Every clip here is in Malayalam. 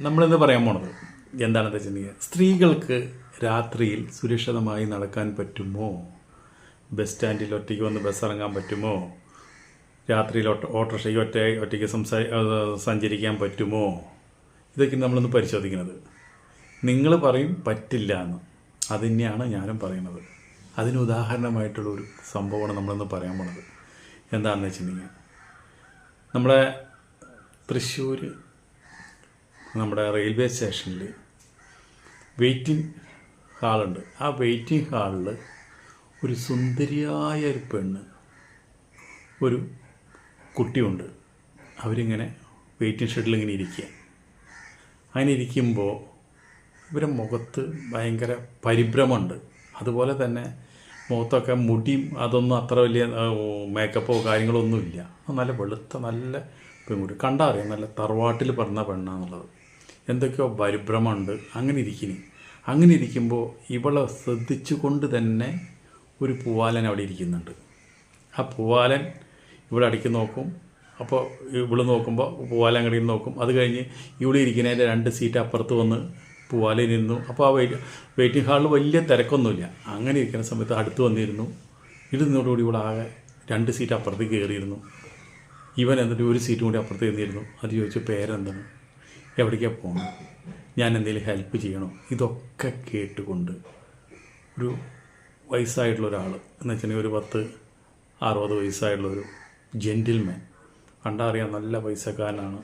നമ്മളിന്ന് പറയാൻ പോണത് എന്താണെന്ന് വെച്ചിട്ടുണ്ടെങ്കിൽ സ്ത്രീകൾക്ക് രാത്രിയിൽ സുരക്ഷിതമായി നടക്കാൻ പറ്റുമോ? ബസ് സ്റ്റാൻഡിൽ ഒറ്റയ്ക്ക് വന്ന് ബസ് ഇറങ്ങാൻ പറ്റുമോ? രാത്രിയിൽ ഓട്ടോ ഓട്ടോറിക്ഷയ്ക്ക് ഒറ്റ ഒറ്റയ്ക്ക് സംസാ സഞ്ചരിക്കാൻ പറ്റുമോ? ഇതൊക്കെ നമ്മളൊന്ന് പരിശോധിക്കുന്നത്. നിങ്ങൾ പറയും പറ്റില്ല എന്ന്. അത് തന്നെയാണ് ഞാനും പറയുന്നത്. അതിന് ഉദാഹരണമായിട്ടുള്ള ഒരു സംഭവമാണ് നമ്മളിന്ന് പറയാൻ പോണത്. എന്താണെന്ന് വെച്ചിട്ടുണ്ടെങ്കിൽ നമ്മുടെ തൃശ്ശൂർ നമ്മുടെ റെയിൽവേ സ്റ്റേഷനിൽ വെയിറ്റിംഗ് ഹാളുണ്ട് ആ വെയിറ്റിംഗ് ഹാളിൽ ഒരു സുന്ദരിയായ ഒരു പെണ്ണ് ഒരു കുട്ടിയുണ്ട്. അവരിങ്ങനെ വെയിറ്റിംഗ് ഷെഡിൽ ഇങ്ങനെ ഇരിക്കുക. അങ്ങനെ ഇരിക്കുമ്പോൾ ഇവരെ മുഖത്ത് ഭയങ്കര പരിഭ്രമമുണ്ട്. അതുപോലെ തന്നെ മുഖത്തൊക്കെ മുടിയും അതൊന്നും അത്ര വലിയ മേക്കപ്പോ കാര്യങ്ങളോ ഒന്നുമില്ല. നല്ല വെളുത്ത നല്ല പെൺകുട്ടി. കണ്ടാറിയാം നല്ല തറവാട്ടിൽ പറഞ്ഞ പെണ്ണാന്നുള്ളത്. എന്തൊക്കെയോ പരിഭ്രമമുണ്ട്. അങ്ങനെ ഇരിക്കുന്നു. അങ്ങനെ ഇരിക്കുമ്പോൾ ഇവളെ ശ്രദ്ധിച്ചുകൊണ്ട് തന്നെ ഒരു പൂവാലൻ അവിടെ ഇരിക്കുന്നുണ്ട്. ആ പൂവാലൻ ഇവിടെ അടുക്കി നോക്കും. അപ്പോൾ ഇവിടെ നോക്കുമ്പോൾ പൂവാലൻ നിന്ന് നോക്കും. അത് കഴിഞ്ഞ് ഇവിടെ ഇരിക്കുന്നതിന്റെ രണ്ട് സീറ്റ് അപ്പുറത്ത് വന്ന് പൂവാലൻ ഇരുന്നു അപ്പോൾ ആ വെയിറ്റ് വെയിറ്റിംഗ് ഹാളിൽ വലിയ തിരക്കൊന്നുമില്ല. അങ്ങനെ ഇരിക്കുന്ന സമയത്ത് അടുത്ത് വന്നിരുന്നു. ഇരുന്നോടുകൂടി ഇവിടെ ആകെ രണ്ട് സീറ്റ് അപ്പുറത്തേക്ക് കയറിയിരുന്നു. ഇവൻ എന്നിട്ട് ഒരു സീറ്റും കൂടി അപ്പുറത്ത് ഇരുന്നിരുന്നു അത് ചോദിച്ചു പേരെന്താണ്? എവിടേക്കാണ് പോകണം ഞാൻ എന്തെങ്കിലും ഹെൽപ്പ് ചെയ്യണോ? ഇതൊക്കെ കേട്ടുകൊണ്ട് ഒരു വയസ്സായിട്ടുള്ള ഒരാൾ എന്ന് വെച്ചിട്ടുണ്ടെങ്കിൽ ഒരു പത്ത് അറുപത് വയസ്സായിട്ടുള്ള ഒരു ജെന്റിൽമാൻ കണ്ടറിയാം നല്ല പൈസക്കാരനാണ്.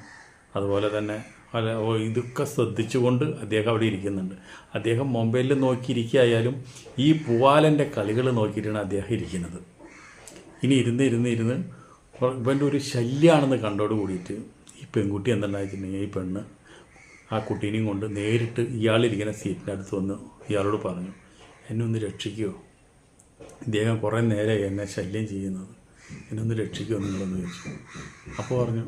അതുപോലെ തന്നെ അല്ല ഇതൊക്കെ ശ്രദ്ധിച്ചുകൊണ്ട് അദ്ദേഹം അവിടെ ഇരിക്കുന്നുണ്ട്. അദ്ദേഹം മൊബൈലിൽ നോക്കിയിരിക്കായാലും ഈ പൂവാലന്റെ കളികൾ നോക്കിയിട്ടാണ് അദ്ദേഹം ഇരിക്കുന്നത്. ഇനി ഇരുന്ന് ഇരുന്ന് ഇരുന്ന് ഇവന്റെ ഒരു ശല്യമാണെന്ന് കണ്ടോട് കൂടിയിട്ട് ഈ പെൺകുട്ടി എന്തുണ്ടായിട്ടുണ്ടെങ്കിൽ ഈ പെണ്ണ് ആ കുട്ടീനെയും കൊണ്ട് നേരിട്ട് ഇയാളിരിക്കുന്ന സീറ്റിന്റെ അടുത്ത് വന്ന് ഇയാളോട് പറഞ്ഞു എന്നെ ഒന്ന് രക്ഷിക്കുമോ ഇദ്ദേഹം കുറേ നേരമായി എന്നെ ശല്യം ചെയ്യുന്നത്. എന്നെ ഒന്ന് രക്ഷിക്കുമോ നിങ്ങളെന്ന് ചോദിച്ചു. അപ്പോൾ പറഞ്ഞു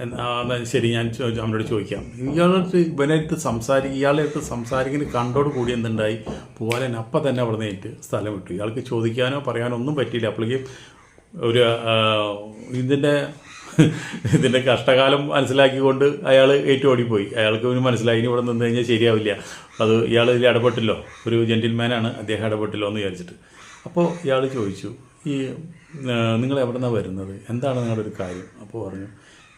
"എന്നാ, ശരി ഞാൻ അവനോട് ചോദിക്കാം. ഇയാളടുത്ത് ഇവനടുത്ത് സംസാരിക്കും ഇയാളെ അടുത്ത് സംസാരിക്കുന്ന കണ്ടോട് കൂടി എന്തുണ്ടായി? പോകാൻ അപ്പം തന്നെ അവിടെ നേരിട്ട് സ്ഥലം വിട്ടു. ഇയാൾക്ക് ചോദിക്കാനോ പറയാനോ ഒന്നും പറ്റിയില്ല. അപ്പോഴേക്കും ഒരു ഇതിന്റെ ഇതിന്റെ കഷ്ടകാലം മനസ്സിലാക്കിക്കൊണ്ട് അയാൾ ഏറ്റവും ഓടിപ്പോയി അയാൾക്ക് പിന്നെ മനസ്സിലായി. ഇനി ഇവിടെ നിന്ന് കഴിഞ്ഞാൽ ശരിയാവില്ല. അത് ഇയാൾ ഇതിൽ ഇടപെട്ടില്ലോ. ഒരു ജെന്റിൽമാനാണ് അദ്ദേഹം ഇടപെട്ടില്ലോ എന്ന് വിചാരിച്ചിട്ട്. അപ്പോൾ ഇയാൾ ചോദിച്ചു ഈ നിങ്ങൾ എവിടെ നിന്നാണ് വരുന്നത്? എന്താണ് നിങ്ങളുടെ ഒരു കാര്യം? അപ്പോൾ പറഞ്ഞു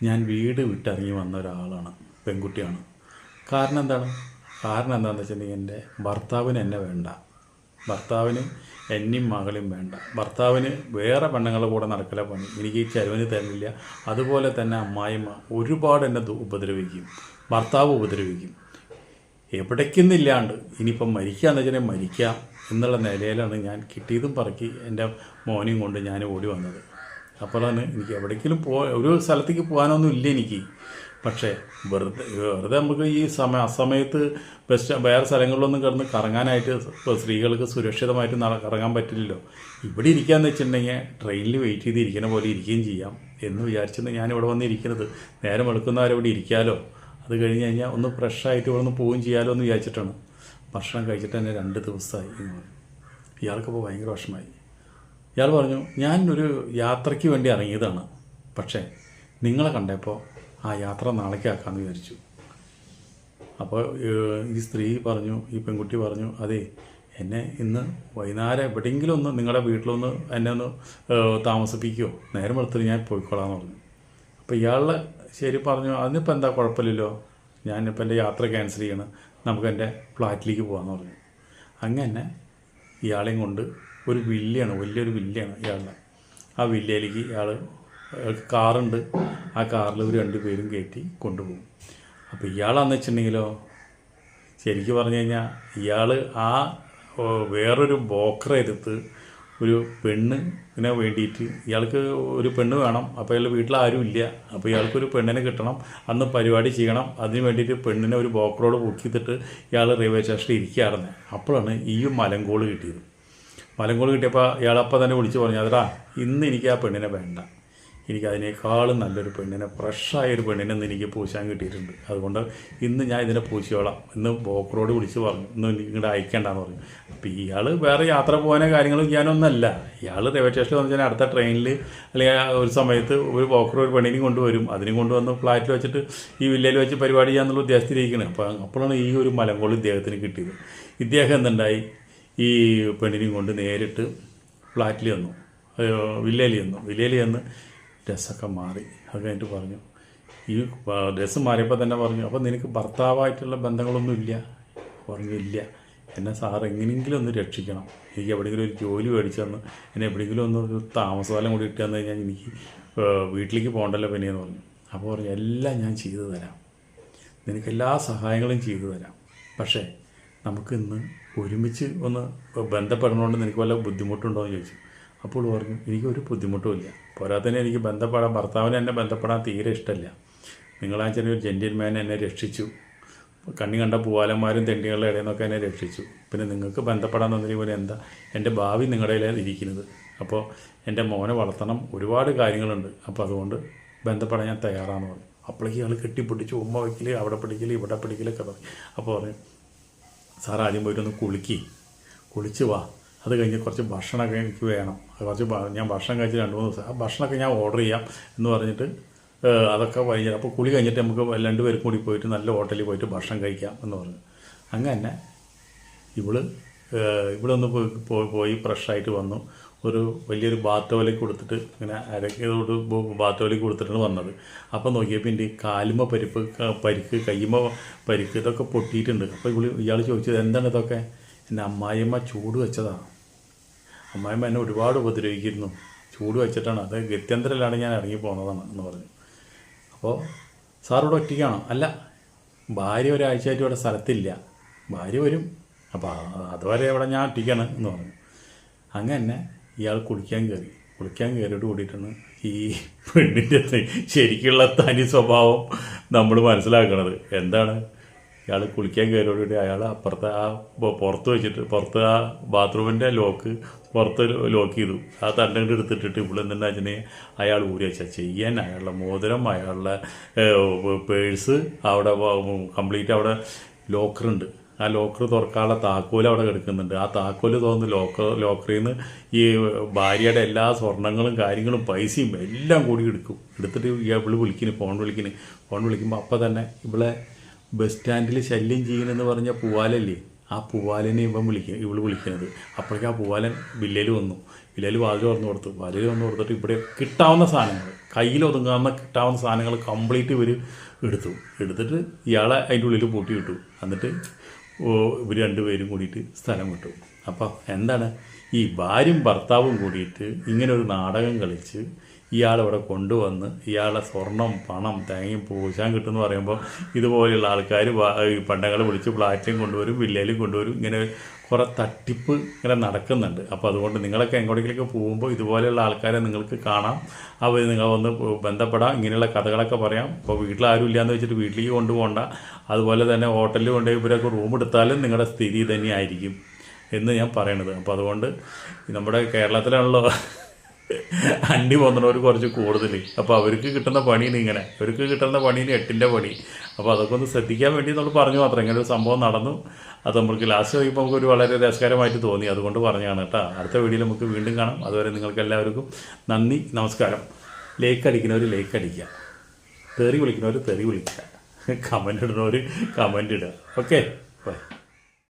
ഞാൻ വീട് വിട്ടിറങ്ങി വന്ന ഒരാളാണ്. പെൺകുട്ടിയാണ്. കാരണം എന്താണ്? കാരണം എന്താണെന്ന് വെച്ചിട്ടുണ്ടെങ്കിൽ എന്റെ ഭർത്താവിന് എന്നെ വേണ്ട. ഭർത്താവിന് എന്നെയും മകളും വേണ്ട. ഭർത്താവിന് വേറെ പെണ്ണുങ്ങളുടെ കൂടെ നടക്കല പണി. എനിക്ക് ഈ ചെലവിന് തരുന്നില്ല അതുപോലെ തന്നെ അമ്മായിമ്മ ഒരുപാട് എന്നെ ഉപദ്രവിക്കും. ഭർത്താവ് ഉപദ്രവിക്കും. എവിടേക്കുന്നില്ലാണ്ട് ഇനിയിപ്പം മരിക്കാന്ന് വെച്ചാൽ മരിക്കാം എന്നുള്ള നിലയിലാണ് ഞാൻ കിട്ടിയതും പറക്കി എന്റെ മോനെയും കൊണ്ട് ഞാൻ ഓടി വന്നത്. അപ്പോഴാണ് എനിക്ക് എവിടേക്കെങ്കിലും പോ ഒരു സ്ഥലത്തേക്ക് പോകാനൊന്നും ഇല്ല എനിക്ക്. പക്ഷേ വെറുതെ വെറുതെ നമുക്ക് ഈ സമയ അസമയത്ത് ബസ് വേറെ സ്ഥലങ്ങളിലൊന്നും കിടന്ന് കറങ്ങാനായിട്ട് ഇപ്പോൾ സ്ത്രീകൾക്ക് സുരക്ഷിതമായിട്ട് കറങ്ങാൻ പറ്റില്ലല്ലോ. ഇവിടെ ഇരിക്കാന്ന് വെച്ചിട്ടുണ്ടെങ്കിൽ ട്രെയിനിൽ വെയിറ്റ് ചെയ്ത് ഇരിക്കുന്ന പോലെ ഇരിക്കുകയും ചെയ്യാം എന്ന് വിചാരിച്ചെന്ന് ഞാൻ ഇവിടെ വന്നിരിക്കുന്നത്. നേരം എടുക്കുന്നവരവിടെ ഇരിക്കാമല്ലോ അത് കഴിഞ്ഞ് കഴിഞ്ഞാൽ ഒന്ന് ഫ്രഷായിട്ട് ഇവിടെ നിന്ന് പോവുകയും ചെയ്യാമല്ലോ എന്ന് വിചാരിച്ചിട്ടാണ്. ഭക്ഷണം കഴിച്ചിട്ട് തന്നെ രണ്ട് ദിവസമായി ഇയാൾക്കപ്പോൾ ഭയങ്കര വിഷമമായി. ഇയാൾ പറഞ്ഞു ഞാൻ ഒരു യാത്രയ്ക്ക് വേണ്ടി ഇറങ്ങിയതാണ്. പക്ഷേ നിങ്ങളെ കണ്ടപ്പോൾ ആ യാത്ര നാളേക്ക് ആക്കാമെന്ന് വിചാരിച്ചു അപ്പോൾ ഈ സ്ത്രീ പറഞ്ഞു ഈ പെൺകുട്ടി പറഞ്ഞു അതെ എന്നെ ഇന്ന് വൈകുന്നേരം എവിടെയെങ്കിലും ഒന്ന് നിങ്ങളുടെ വീട്ടിലൊന്ന് എന്നെ ഒന്ന് താമസിപ്പിക്കുമോ നേരം എടുത്തിട്ട് ഞാൻ പോയിക്കോളാമെന്ന് പറഞ്ഞു. അപ്പോൾ ഇയാളെ ശരി പറഞ്ഞു അതിനിപ്പോൾ എന്താ കുഴപ്പമില്ലല്ലോ? ഞാനിപ്പോൾ എന്റെ യാത്ര ക്യാൻസൽ ചെയ്യണം. നമുക്ക് എന്റെ ഫ്ലാറ്റിലേക്ക് പോകാമെന്ന് പറഞ്ഞു. അങ്ങനെ ഇയാളെയും കൊണ്ട് ഒരു വില്ലയാണ് വലിയൊരു വില്ലയാണ് ഇയാളുടെ. ആ വില്ലയിലേക്ക് ഇയാൾ കാറുണ്ട്. ആ കാറിൽ ഒരു രണ്ട് പേരും കയറ്റി കൊണ്ടുപോകും. അപ്പോൾ ഇയാളാന്ന് വെച്ചിട്ടുണ്ടെങ്കിലോ ശരിക്കും പറഞ്ഞു കഴിഞ്ഞാൽ ഇയാൾ ആ വേറൊരു ബോക്കറെ എടുത്ത് ഒരു പെണ്ണിനെ വേണ്ടിയിട്ട് ഇയാൾക്ക് ഒരു പെണ്ണ് വേണം. അപ്പോൾ ഇയാൾ വീട്ടിൽ ആരും ഇല്ല. അപ്പോൾ ഇയാൾക്കൊരു പെണ്ണിനെ കിട്ടണം. അന്ന് പരിപാടി ചെയ്യണം. അതിന് വേണ്ടിയിട്ട് പെണ്ണിനെ ഒരു ബോക്കറോട് പൊക്കിത്തിട്ട് ഇയാൾ റെയിൽവേ സ്റ്റേഷനിൽ ഇരിക്കുകയായിരുന്നു. അപ്പോഴാണ് ഈ മലങ്കോൾ കിട്ടിയത്. മലങ്കോൾ കിട്ടിയപ്പോൾ ഇയാളപ്പം തന്നെ വിളിച്ച് പറഞ്ഞു അതാ ഇന്ന് എനിക്ക് ആ പെണ്ണിനെ വേണ്ട. എനിക്ക് അതിനേക്കാളും നല്ലൊരു പെണ്ണിനെ ഫ്രഷായ ഒരു പെണ്ണിനെ ഇന്ന് എനിക്ക് പൂശാൻ കിട്ടിയിട്ടുണ്ട്. അതുകൊണ്ട് ഇന്ന് ഞാൻ ഇതിനെ പൂശിയോളാം. ഇന്ന് ബോക്കറോട് വിളിച്ച് പറഞ്ഞു. ഇന്ന് ഇങ്ങോട്ട് അയക്കേണ്ടെന്ന് പറഞ്ഞു. അപ്പോൾ ഇയാൾ വേറെ യാത്ര പോകാനോ കാര്യങ്ങളും ചെയ്യാനൊന്നല്ല. ഇയാൾ റെയിൽവേ സ്റ്റേഷനിൽ വന്നു കഴിഞ്ഞാൽ അടുത്ത ട്രെയിനിൽ അല്ലെങ്കിൽ ഒരു സമയത്ത് ഒരു ബോക്കറോ ഒരു പെണ്ണിനെയും കൊണ്ടുവരും. അതിനും കൊണ്ടുവന്ന് ഫ്ലാറ്റിൽ വെച്ചിട്ട് ഈ വില്ലയിൽ വെച്ച് പരിപാടി ചെയ്യാന്നുള്ള ഉദ്ദേശത്തിലിരിക്കുന്നത് അപ്പോൾ അപ്പോഴാണ് ഈ ഒരു മലങ്കോൾ ഇദ്ദേഹത്തിന് കിട്ടിയത്. ഇദ്ദേഹം എന്തുണ്ടായി? ഈ പെണ്ണിനെയും കൊണ്ട് നേരിട്ട് ഫ്ലാറ്റിൽ വന്നു വില്ലയിൽ ചെന്നു. വില്ലയിൽ ചെന്ന് ഡ്രസ്സൊക്കെ മാറി. അത് കഴിഞ്ഞിട്ട് പറഞ്ഞു. ഈ ഡ്രസ്സ് മാറിയപ്പോൾ തന്നെ പറഞ്ഞു അപ്പോൾ നിനക്ക് ഭർത്താവായിട്ടുള്ള ബന്ധങ്ങളൊന്നും ഇല്ല പറഞ്ഞു ഇല്ല. എന്നെ സാർ എങ്ങനെയെങ്കിലും ഒന്ന് രക്ഷിക്കണം. എനിക്ക് എവിടെയെങ്കിലും ഒരു ജോലി മേടിച്ചു തന്ന് എന്നെ എവിടെയെങ്കിലും ഒന്ന് താമസകാലം കൂടി ഇട്ട് കഴിഞ്ഞാൽ എനിക്ക് വീട്ടിലേക്ക് പോകണ്ടല്ലോ പിന്നെ എന്ന് പറഞ്ഞു. അപ്പോൾ പറഞ്ഞു എല്ലാം ഞാൻ ചെയ്തു തരാം. നിനക്ക് എല്ലാ സഹായങ്ങളും ചെയ്തു തരാം. പക്ഷേ നമുക്കിന്ന് ഒരുമിച്ച് ഒന്ന് ബന്ധപ്പെടണോണ്ട് നിനക്ക് വല്ല ബുദ്ധിമുട്ടുണ്ടോ എന്ന് ചോദിച്ചു. അപ്പോൾ പറഞ്ഞു എനിക്കൊരു ബുദ്ധിമുട്ടുമില്ല. പോരാത്തന്നെ എനിക്ക് ബന്ധപ്പെടാൻ ഭർത്താവിനെ എന്നെ ബന്ധപ്പെടാൻ തീരെ ഇഷ്ടമില്ല. നിങ്ങളാ ചെറിയൊരു ജെന്റിൽമാൻ എന്നെ രക്ഷിച്ചു. കണ്ണി കണ്ട പൂവാലന്മാരും തെണ്ടികളുടെ ഇടയിൽ നിന്നൊക്കെ എന്നെ രക്ഷിച്ചു. പിന്നെ നിങ്ങൾക്ക് ബന്ധപ്പെടാൻ തന്നിരിക്കും എന്താ? എന്റെ ഭാവി നിങ്ങളുടെ കയ്യിലാണ് ഇരിക്കുന്നത്. അപ്പോൾ എന്റെ മോനെ വളർത്തണം. ഒരുപാട് കാര്യങ്ങളുണ്ട്. അപ്പോൾ അതുകൊണ്ട് ബന്ധപ്പെടാൻ ഞാൻ തയ്യാറാണെന്ന് പറഞ്ഞു. അപ്പോഴേക്ക് ഇയാൾ കെട്ടിപ്പിടിച്ച് ഉമ്മ വയ്ക്കൽ അവിടെ പിടിക്കൽ ഇവിടെ പിടിക്കലൊക്കെ പറഞ്ഞു. അപ്പോൾ പറഞ്ഞു സാർ ആദ്യം പോയിട്ടൊന്ന് കുളിക്കി. കുളിച്ച് വാ. അത് കഴിഞ്ഞ് കുറച്ച് ഭക്ഷണമൊക്കെ എനിക്ക് വേണം. കുറച്ച് ഞാൻ ഭക്ഷണം കഴിച്ച് രണ്ട് മൂന്ന് ദിവസം ആ ഭക്ഷണമൊക്കെ ഞാൻ ഓർഡർ ചെയ്യാം എന്ന് പറഞ്ഞിട്ട് അതൊക്കെ വൈകി അപ്പോൾ കുളി കഴിഞ്ഞിട്ട് നമുക്ക് രണ്ടുപേരും കൂടി പോയിട്ട് നല്ല ഹോട്ടലിൽ പോയിട്ട് ഭക്ഷണം കഴിക്കാം എന്ന് പറഞ്ഞു. അങ്ങനെ ഇവൾ ഇവിടെ ഒന്ന് പോയി ഫ്രഷായിട്ട് വന്നു. ഒരു വലിയൊരു ബാത്ത് ടവലേക്ക് കൊടുത്തിട്ട് ഇങ്ങനെ അരക്കോട് ബാത്ത് ടവലേക്ക് കൊടുത്തിട്ടാണ് വന്നത്. അപ്പോൾ നോക്കിയപ്പോൾ എന്റെ കാലുമ പരിപ്പ് പരിക്ക് കയ്യുമ പരിക്ക് ഇതൊക്കെ പൊട്ടിയിട്ടുണ്ട്. അപ്പോൾ ഇവൾ ഇയാൾ ചോദിച്ചത് എന്താണ് ഇതൊക്കെ? എന്റെ അമ്മായിയമ്മ ചൂട് വെച്ചതാണ് അമ്മായിമ്മ എന്നെ ഒരുപാട് ഉപദ്രവിക്കുന്നു. ചൂട് വെച്ചിട്ടാണ്. അത് ഗത്യന്തരമില്ലാണ്ട് ഞാൻ ഇറങ്ങി പോകുന്നതാണ് എന്ന് പറഞ്ഞു. അപ്പോൾ ഇവിടെ ഒറ്റയ്ക്കാണോ? അല്ല. ഭാര്യ ഒരാഴ്ചയായിട്ട് ഇവിടെ സ്ഥലത്തില്ല. ഭാര്യ വരും. അപ്പോൾ അതുവരെ ഇവിടെ ഞാൻ ഒറ്റയ്ക്കാണ് എന്ന് പറഞ്ഞു. അങ്ങനെ ഇയാൾ കുളിക്കാൻ കയറി. കുളിക്കാൻ കയറിയിട്ട് കൂടിയിട്ടാണ് ഈ പെണ്ണിന്റെ ശരിക്കുള്ള തനി സ്വഭാവം നമ്മൾ മനസ്സിലാക്കുന്നത് എന്താണ്? ഇയാൾ കുളിക്കാൻ കയറിയോടുകൂടി അയാൾ അപ്പുറത്തെ ആ പുറത്ത് വെച്ചിട്ട് പുറത്ത് ആ ബാത്റൂമിന്റെ ലോക്ക് പുറത്ത് ലോക്ക് ചെയ്തു. ആ തണ്ടങ്ങട് എടുത്തിട്ടിട്ട് ഇവിടെ നിന്ന് അച്ഛനെ അയാൾ ഊരി വെച്ചാൽ ചെയ്യാൻ അയാളുടെ മോതിരം അയാളുടെ പേഴ്സ് അവിടെ കംപ്ലീറ്റ് അവിടെ ലോക്കറുണ്ട് ആ ലോക്കർ തുറക്കാനുള്ള താക്കോൽ അവിടെ കിടക്കുന്നുണ്ട്. ആ താക്കോൽ തുറന്ന് ലോക്കർ ലോക്കറിൽ നിന്ന് ഈ ഭാര്യയുടെ എല്ലാ സ്വർണങ്ങളും കാര്യങ്ങളും പൈസയും എല്ലാം കൂടി എടുക്കും. എടുത്തിട്ട് ഇവൾ വിളിക്കുന്നു ഫോൺ വിളിക്കുന്നു ഫോൺ വിളിക്കുമ്പോൾ അപ്പം തന്നെ ഇവളെ ബസ് സ്റ്റാൻഡിൽ ശല്യം ചെയ്യണമെന്ന് പറഞ്ഞ പൂവാലല്ലേ? ആ പൂവാലിനെ ഇവൻ വിളിക്കുക ഇവൾ വിളിക്കുന്നത് അപ്പോഴേക്കും ആ പൂവാലൻ വില്ലയിൽ വന്നു. വില്ലയിൽ വാതിൽ തുറന്നു കൊടുത്തു. വാതിൽ തുറന്നു കൊടുത്തിട്ട് ഇവിടെ കിട്ടാവുന്ന സാധനങ്ങൾ കയ്യിൽ ഒതുങ്ങാവുന്ന കിട്ടാവുന്ന സാധനങ്ങൾ കംപ്ലീറ്റ് ഇവർ എടുത്തു. എടുത്തിട്ട് ഇയാളെ അതിന്റെ ഉള്ളിൽ പൂട്ടി വിട്ടു എന്നിട്ട് ഇവർ രണ്ടുപേരും കൂടിയിട്ട് സ്ഥലം വിട്ടു. അപ്പം എന്താണ്? ഈ ഭാര്യയും ഭർത്താവും കൂടിയിട്ട് ഇങ്ങനെ ഒരു നാടകം കളിച്ച് ഇയാളിവിടെ കൊണ്ടുവന്ന് ഇയാളെ സ്വർണം പണം തേങ്ങയും പൂശാൻ കിട്ടുമെന്ന് പറയുമ്പോൾ ഇതുപോലെയുള്ള ആൾക്കാർ പണ്ടങ്ങളെ വിളിച്ച് ഫ്ലാറ്റിലും കൊണ്ടുവരും വില്ലയിലും കൊണ്ടുവരും ഇങ്ങനെ കുറേ തട്ടിപ്പ് ഇങ്ങനെ നടക്കുന്നുണ്ട്. അപ്പോൾ അതുകൊണ്ട് നിങ്ങളൊക്കെ എങ്ങോട്ടേക്കൊക്കെ പോകുമ്പോൾ ഇതുപോലെയുള്ള ആൾക്കാരെ നിങ്ങൾക്ക് കാണാം. അവർ നിങ്ങൾ ഒന്ന് ബന്ധപ്പെടാം ഇങ്ങനെയുള്ള കഥകളൊക്കെ പറയാം. ഇപ്പോൾ വീട്ടിൽ ആരും ഇല്ലയെന്ന് വെച്ചിട്ട് വീട്ടിലേക്ക് കൊണ്ടുപോകണ്ട. അതുപോലെ തന്നെ ഹോട്ടലിൽ കൊണ്ടുപോയി ഇവരൊക്കെ റൂം എടുത്താലും നിങ്ങളുടെ സ്ഥിതി തന്നെയായിരിക്കും എന്ന് ഞാൻ പറയണത്. അപ്പോൾ അതുകൊണ്ട് നമ്മുടെ കേരളത്തിലാണല്ലോ അണ്ടി വന്നവർ കുറച്ച് കൂടുതൽ അപ്പോൾ അവർക്ക് കിട്ടുന്ന പണിയാണ് ഇങ്ങനെ. അവർക്ക് കിട്ടുന്ന പണിയാണ് എട്ടിന്റെ പണി. അപ്പോൾ അതൊക്കെ ഒന്ന് ശ്രദ്ധിക്കാൻ വേണ്ടി നമ്മൾ പറഞ്ഞു മാത്രം. ഇങ്ങനെ ഒരു സംഭവം നടന്നു. അത് നമുക്ക് ലാസ്റ്റ് നോക്കിയപ്പോൾ നമുക്ക് ഒരു വളരെ രസകരമായിട്ട് തോന്നി. അതുകൊണ്ട് പറഞ്ഞതാണ് കേട്ടോ. അടുത്ത വീഡിയോയിൽ നമുക്ക് വീണ്ടും കാണാം. അതുവരെ നിങ്ങൾക്ക് എല്ലാവർക്കും നന്ദി നമസ്കാരം. ലേക്ക് അടിക്കുന്നവർ ലേക്ക് അടിക്കുക. തെറി വിളിക്കുന്നവർ തെറി വിളിക്കുക. കമന്റ് ഇടുന്നവർ കമന്റ് ഇടുക. Okay bye